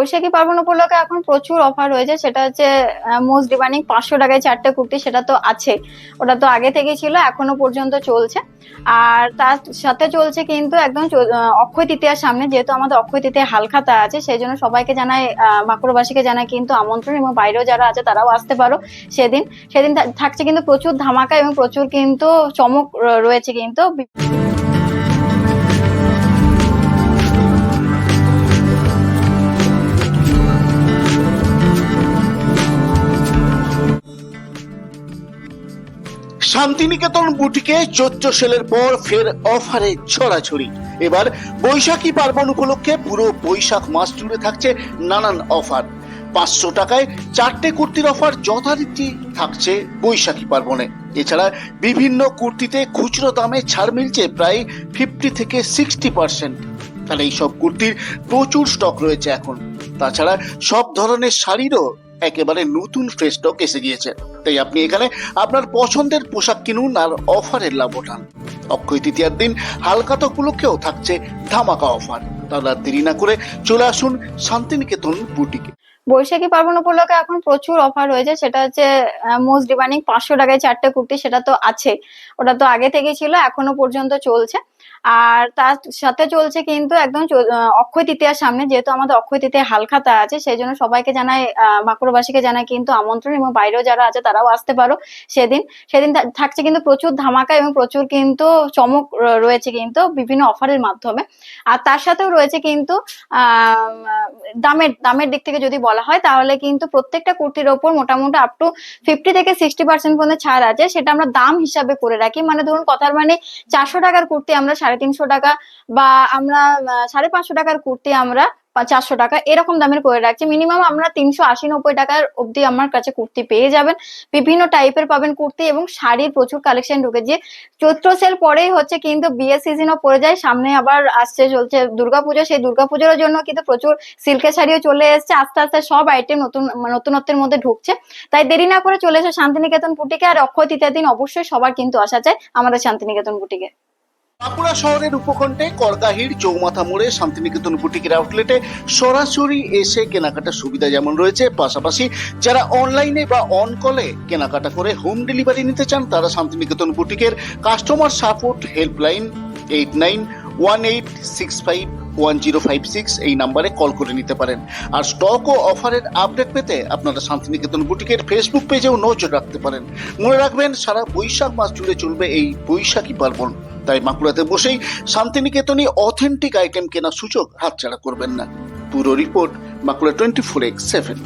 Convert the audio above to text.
বৈশাখী পার্বণ উপলক্ষে এখন প্রচুর অফার রয়েছে। সেটা হচ্ছে মোস্ট ডিমান্ডিং পাঁচশো টাকায় চারটে কুর্তি সেটা তো আছে। ওটা তো আগে থেকেই ছিল, এখনও পর্যন্ত চলছে। আর তার সাথে চলছে কিন্তু একদম অক্ষয় তৃতীয়ার সামনে, যেহেতু আমাদের অক্ষয় তৃতীয় হালখাতা আছে সেই জন্য সবাইকে জানাই মাকুড়বাসীকে জানাই কিন্তু আমন্ত্রণ এবং বাইরেও যারা আছে তারাও আসতে পারো সেদিন। সেদিন থাকছে কিন্তু প্রচুর ধামাকা এবং প্রচুর কিন্তু চমক রয়েছে কিন্তু। শান্তিনিকেতন বুটিকে চোদ্দ সেলের পর ফের অফারে ছড়াছড়ি। এবার বৈশাখী পার্বণ উপলক্ষে পুরো বৈশাখ মাস জুড়ে থাকছে নানান অফার। পাঁচশো টাকায় চারটে কুর্তির অফার যথারীতি থাকছে বৈশাখী পার্বণে। এছাড়া বিভিন্ন কুর্তিতে খুচরো দামে ছাড় মিলছে প্রায় ফিফটি থেকে সিক্সটি পার্সেন্ট। তাহলে এই সব কুর্তির প্রচুর স্টক রয়েছে এখন। তাছাড়া সব ধরনের শাড়িরও একেবারে নতুন ফ্রেশ স্টক এসে গিয়েছে। তাই আপনি এখানে আপনার পছন্দের পোশাক কিনুন আর অফারের লাভ ওঠান অক্ষয় তৃতীয়ার দিন হালকাত উপলক্ষেও থাকছে ধামাকা অফার। তাহলে আর দেরি না করে চলে আসুন শান্তিনিকেতন বুটিকে বৈশাখী পার্বণ উপলক্ষে এখন প্রচুর অফার রয়েছে। সেটা হচ্ছে মোস্ট ডিমান্ডিং পাঁচশো টাকায় চারটে কুর্তি সেটা তো আছে। ওটা তো আগে থেকেই ছিল এখনও পর্যন্ত চলছে। আর তার সাথে চলছে কিন্তু একদম অক্ষয় তৃতীয়ার সামনে যেহেতু আমাদের অক্ষয় তৃতীয় হালখাতা আছে সেই জন্য সবাইকে জানাই আহ, মাকুড়বাসীকে জানাই কিন্তু আমন্ত্রণ এবং বাইরেও যারা আছে তারাও আসতে পারো সেদিন। সেদিন থাকছে কিন্তু প্রচুর ধামাকা এবং প্রচুর কিন্তু চমক রয়েছে কিন্তু বিভিন্ন অফারের মাধ্যমে। আর তার সাথেও রয়েছে কিন্তু দামের দামের দিক থেকে যদি বলা হয়, তাহলে কিন্তু প্রত্যেকটা কুর্তির ওপর মোটামুটি আপ টু ফিফটি থেকে সিক্সটি পার্সেন্ট পর্যন্ত ছাড় আছে। সেটা আমরা দাম হিসাবে করে রাখি। মানে ধরুন, কথার মানে চারশো টাকার কুর্তি আমরা সাড়ে তিনশো টাকা বা আমরা সাড়ে পাঁচশো টাকার কুর্তি আমরা চারশো টাকা এরকম দামের করে রাখছি। মিনিমাম আমরা তিনশো আশি নব্বই টাকার অবধি আমার কাছে কুর্তি পেয়ে যাবেন। বিভিন্ন টাইপের পাবেন কুর্তি এবং শাড়ির প্রচুর কালেকশন ঢুকেছে চৈত্র সেল পরেই হচ্ছে কিন্তু বিয়ে সিজনও পড়ে যায়। সামনে আবার আসছে, চলছে দুর্গাপুজো। সেই দুর্গাপুজোর জন্য কিন্তু প্রচুর সিল্কের শাড়িও চলে এসেছে। আস্তে আস্তে সব আইটেম নতুন, নতুনত্বের মধ্যে ঢুকছে। তাই দেরি না করে চলে এসে শান্তিনিকেতন বুটিকে আর অক্ষয় তৃতীয় দিন অবশ্যই সবার কিন্তু আসা চাই আমাদের শান্তিনিকেতন বুটিকে বাঁকুড়া শহরের উপকণ্ঠে করগাহির চৌমাথা মোড়ে শান্তিনিকেতন বুটিকের আউটলেটে সরাসরি এসে কেনাকাটার সুবিধা যেমন রয়েছে, পাশাপাশি যারা অনলাইনে বা অন কলে কেনাকাটা করে হোম ডেলিভারি নিতে চান, তারা Santiniketan বুটিকের customer support helpline eight nine one eight six five one zero five six এই নাম্বারে কল করে নিতে পারেন। আর স্টক ও অফারের আপডেট পেতে আপনারা শান্তিনিকেতন বুটিকের ফেসবুক পেজেও নজর রাখতে পারেন। মনে রাখবেন, সারা বৈশাখ মাস জুড়ে চলবে এই বৈশাখী পার্বণ। তাই মাকুড়াতে বসেই শান্তিনিকেতনই অথেন্টিক আইটেম কেনার সুযোগ হাতছাড়া করবেন না। পুরো রিপোর্ট মাকুড়া টোয়েন্টি ফোর এক্স সেভেন